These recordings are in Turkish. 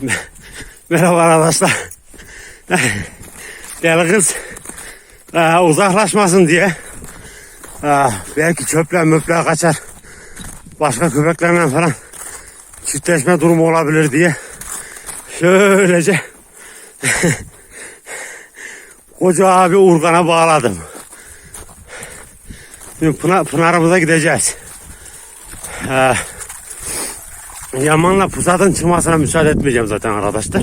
Merhaba arkadaşlar. Deli kız uzaklaşmasın diye belki çöple möple kaçar başka köpeklerle falan çiftleşme durumu olabilir diye şöylece koca abi urgana bağladım. Şimdi Pınar, Pınar'ımıza gideceğiz. Ee, Yaman'la pusatın çıkmasına müsaade etmeyeceğim zaten arkadaşlar.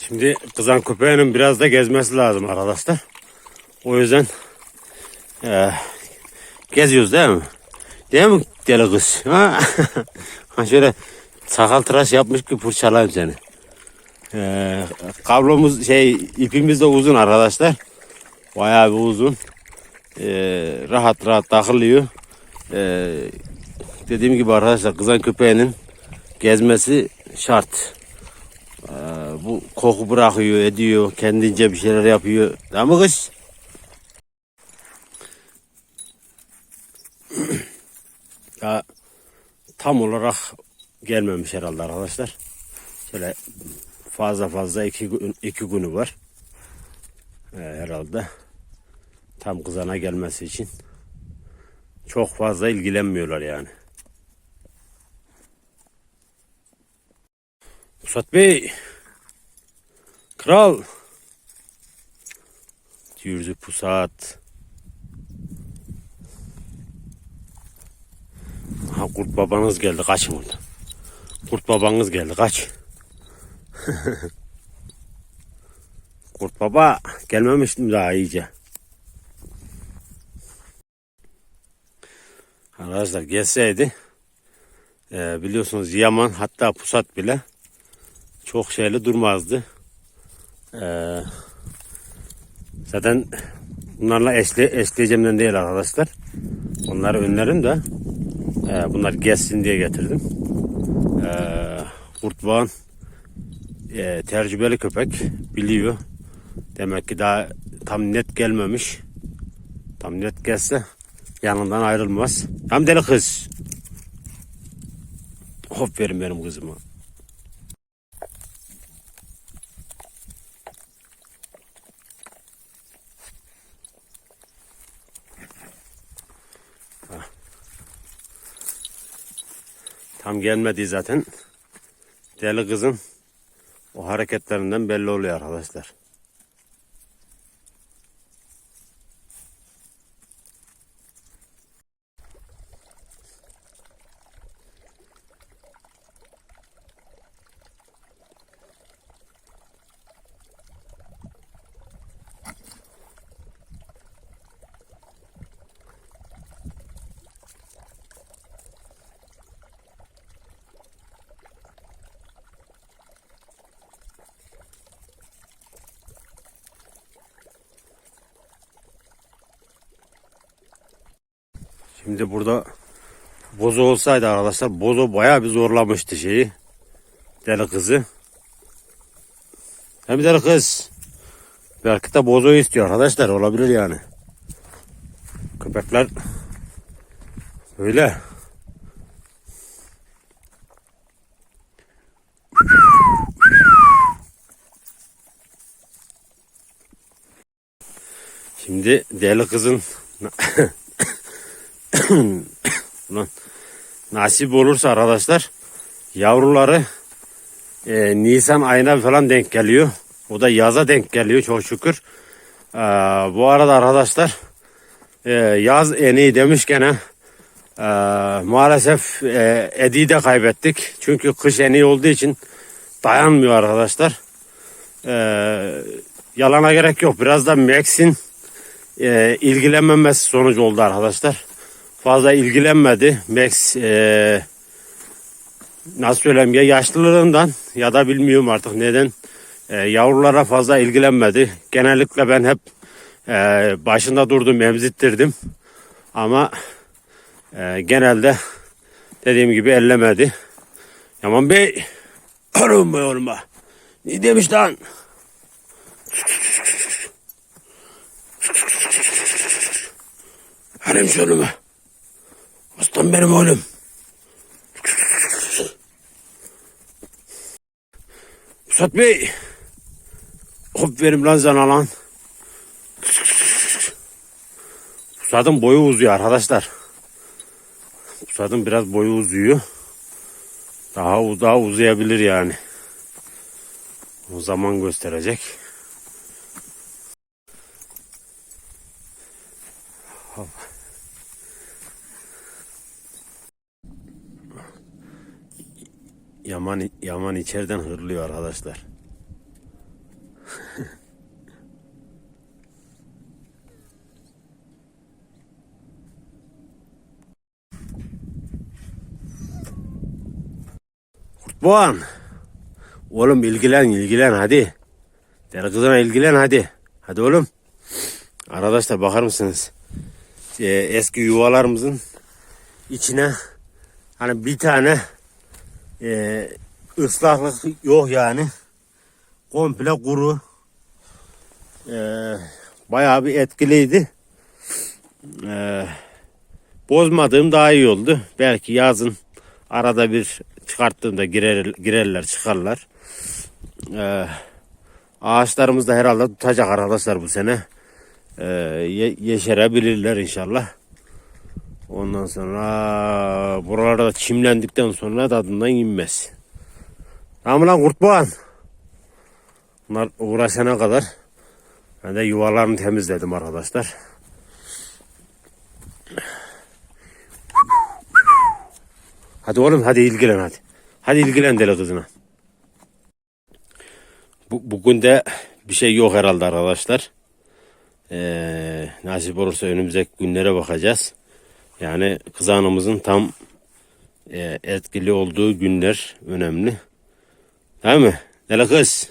Şimdi kızan köpeğinin biraz da gezmesi lazım arkadaşlar. O yüzden eee, geziyoruz değil mi? Değil mi deli kız? Ha? Şöyle sakal tıraş yapmış ki fırçalayayım seni. Eee kablomuz şey ipimiz de uzun arkadaşlar. Bayağı bir uzun. Eee, rahat rahat takılıyor. Eee dediğim gibi arkadaşlar kızan köpeğinin gezmesi şart. Ee, bu koku bırakıyor, ediyor, kendince bir şeyler yapıyor. Değil mi kız? ya tam olarak gelmemiş herhalde arkadaşlar. Şöyle fazla fazla iki, iki günü var. Ee, herhalde tam kızana gelmesi için çok fazla ilgilenmiyorlar yani. Pusat Bey. Kral. Diyordu pusat. Ha kurt babanız geldi kaçın oradan. Kurt babanız geldi kaç. kurt baba gelmemiştim daha iyice. Arkadaşlar gelseydi e, biliyorsunuz Yaman hatta pusat bile çok şeyli durmazdı. Ee, zaten bunlarla eşle, eşleyeceğimden değil arkadaşlar. Onları önlerim de e, bunlar gezsin diye getirdim. Ee, Kurtbağan e, tecrübeli köpek biliyor. Demek ki daha tam net gelmemiş. Tam net gelse yanından ayrılmaz. Tam deli kız. Hop verin benim kızıma. Tam gelmedi zaten. Deli kızın o hareketlerinden belli oluyor arkadaşlar. Şimdi burada bozo olsaydı arkadaşlar bozo bayağı bir zorlamıştı şeyi. Deli kızı. Hem deli kız. Belki de bozoyu istiyor arkadaşlar olabilir yani. Köpekler böyle. Şimdi deli kızın Ulan nasip olursa arkadaşlar yavruları e, Nisan ayına falan denk geliyor. O da yaza denk geliyor çok şükür. Ee, bu arada arkadaşlar e, yaz eneği demişken e, maalesef e, Edi'yi de kaybettik. Çünkü kış eneği olduğu için dayanmıyor arkadaşlar. E, yalana gerek yok. Biraz da Max'in e, ilgilenmemesi sonucu oldu arkadaşlar. Fazla ilgilenmedi. Max e, nasıl söyleyeyim ya yaşlılığından ya da bilmiyorum artık neden e, yavrulara fazla ilgilenmedi. Genellikle ben hep e, başında durdum emzittirdim. Ama e, genelde dediğim gibi ellemedi. Yaman Bey oğlum be oğlum be. Ne demiş lan? Harim şunu mu? Aslan benim oğlum. Musat Bey. Hop verim lan sana lan. Pusat'ın boyu uzuyor arkadaşlar. Pusat'ın biraz boyu uzuyor. Daha, daha uzayabilir yani. O zaman gösterecek. Allah. Yaman, Yaman içeriden hırlıyor arkadaşlar. Kurtboğan. Oğlum ilgilen ilgilen hadi. Deli kızına ilgilen hadi. Hadi oğlum. Arkadaşlar bakar mısınız? Ee, eski yuvalarımızın içine hani bir tane e, ıslaklık yok yani. Komple kuru. Ee, bayağı bir etkiliydi. Ee, bozmadığım daha iyi oldu. Belki yazın arada bir çıkarttığımda girer, girerler çıkarlar. Ee, ağaçlarımız da herhalde tutacak arkadaşlar bu sene. Ee, ye- yeşerebilirler inşallah. Ondan sonra buralarda çimlendikten sonra tadından inmez. Tamam lan kurtboğan. Bunlar uğraşana kadar ben de yuvalarını temizledim arkadaşlar. Hadi oğlum hadi ilgilen hadi. Hadi ilgilen deli kızına. Bu, bugün de bir şey yok herhalde arkadaşlar. Ee, nasip olursa önümüzdeki günlere bakacağız. Yani kızağımızın tam e, etkili olduğu günler önemli. Değil mi? Deli kız.